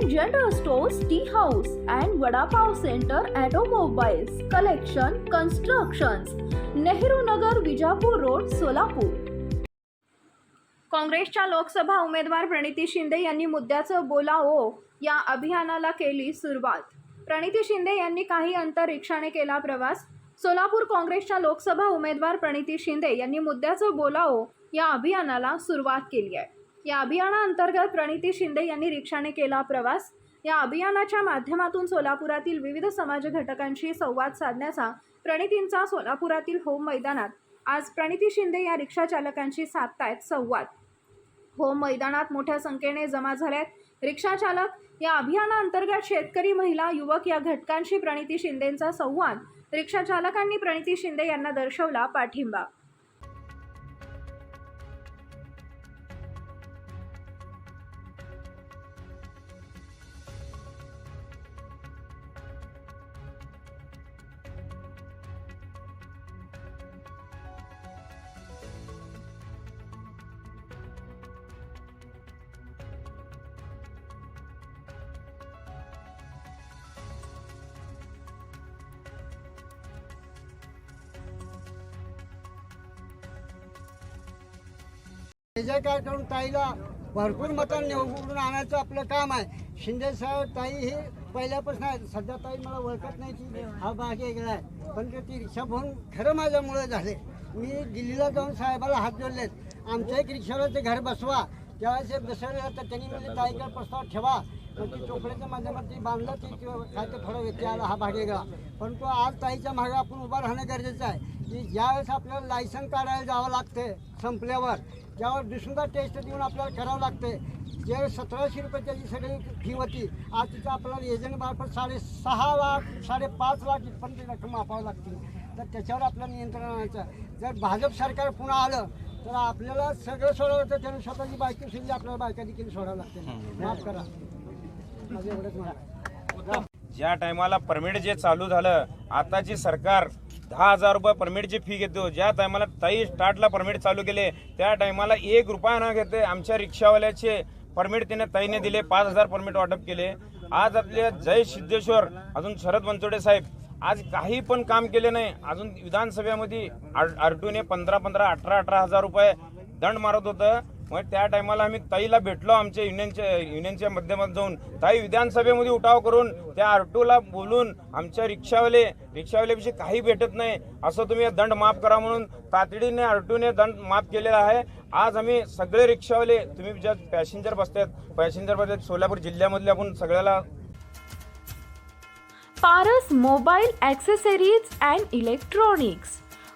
General stores tea house and vada pav centre automobiles, collection constructions, Nehru Nagar Vijapur road Solapur काँग्रेसच्या लोकसभा उमेदवार प्रणिती शिंदे यांनी मुद्द्याचं बोला ओ या अभियानाला केली सुरुवात. प्रणिती शिंदे यांनी काही अंतर रिक्षाने केला प्रवास. सोलापूर काँग्रेसच्या लोकसभा उमेदवार प्रणिती शिंदे यांनी मुद्द्याचं बोला ओ या अभियानाला सुरुवात केली आहे. या अभियानाअंतर्गत प्रणिती शिंदे यांनी रिक्षाने केला प्रवास. या अभियानाच्या माध्यमातून सोलापुरातील विविध समाज घटकांशी संवाद साधण्याचा प्रणितींचा सोलापुरातील होम मैदानात आज प्रणिती शिंदे या रिक्षा चालकांशी साधतायत संवाद. होम मैदानात मोठ्या संख्येने जमा झाल्यात. रिक्षा चालक या अभियानाअंतर्गत शेतकरी महिला युवक या घटकांशी प्रणिती शिंदेंचा संवाद. रिक्षा चालकांनी प्रणिती शिंदे यांना दर्शवला पाठिंबा. जयजयकार करून ताईला भरपूर मतं निवडून आणायचं आपलं काम आहे. शिंदे साहेब ताई हे पहिल्यापासून आहे सध्या ताई मला ओळखत नाही की हा भाग वेगळा आहे. पण ते ती रिक्षा पाहून खरं माझ्यामुळे झाले. मी दिल्लीला जाऊन साहेबाला हात जोडलेत. आमच्या एक रिक्षाला ते घर बसवा. त्यावेळेस हे बसवलं तर त्यांनी म्हणजे ताईकडे प्रस्ताव ठेवा. पण ती चोपड्याच्या माध्यमातून बांधलं ती किंवा काय ते थोडा आला हा भाग परंतु आज ताईच्या मागे आपण उभा राहणं गरजेचं आहे. की ज्यावेळेस आपल्याला लायसन काढायला जावं लागते संपल्यावर ज्यावर दुसरा टेस्ट देऊन आपल्याला करावं लागते जे सतराशे रुपये त्याची सगळी फी होती आज तिथं आपल्याला एजंट मार्फत साडेसहा लाख साडेपाच लाख इथपर्यंत रक्कम मापावं लागते. तर त्याच्यावर आपलं नियंत्रण आणायचं जर भाजप सरकार पुन्हा आलं तर आपल्याला सगळं सोडावं लागतं. त्याने स्वतःची बायकी सुद्धा आपल्याला बायका देखील सोडावं लागते माफ करा. ज्या टायमाला परमिट जे चालू झालं आताची सरकार दहा हजार रुपये परमिटची फी घेतो ज्या टायमाला ताई स्टार्टला परमिट चालू केले त्या टायमाला एक रुपया न घेते आमच्या रिक्षावाल्याचे परमिट तिने ताईने दिले पाच हजार परमिट वाटप केले. आज आपले जय सिद्धेश्वर अजून शरद बनसोडे साहेब आज काही पण काम केले नाही. अजून विधानसभेमध्ये आरटूने पंधरा पंधरा अठरा अठरा हजार रुपये दंड मारत होतं. मग त्या टायमाला आम्ही ताईला भेटलो आमच्या युनियनच्या युनियनच्या माध्यमात जाऊन. ताई विधानसभेमध्ये उठाव करून त्या आरटूला बोलून आमच्या रिक्षावाले रिक्षावाल्याविषयी काही भेटत नाही. असं तुम्ही दंड माफ करा म्हणून तातडीने आरटूने दंड माफ केलेला आहे. आज आम्ही सगळे रिक्षावाले तुम्ही ज्या पॅसेंजर बसतात पॅसेंजर बसतात सोलापूर जिल्ह्यामधले आपण सगळ्याला Paras mobile accessories and electronics.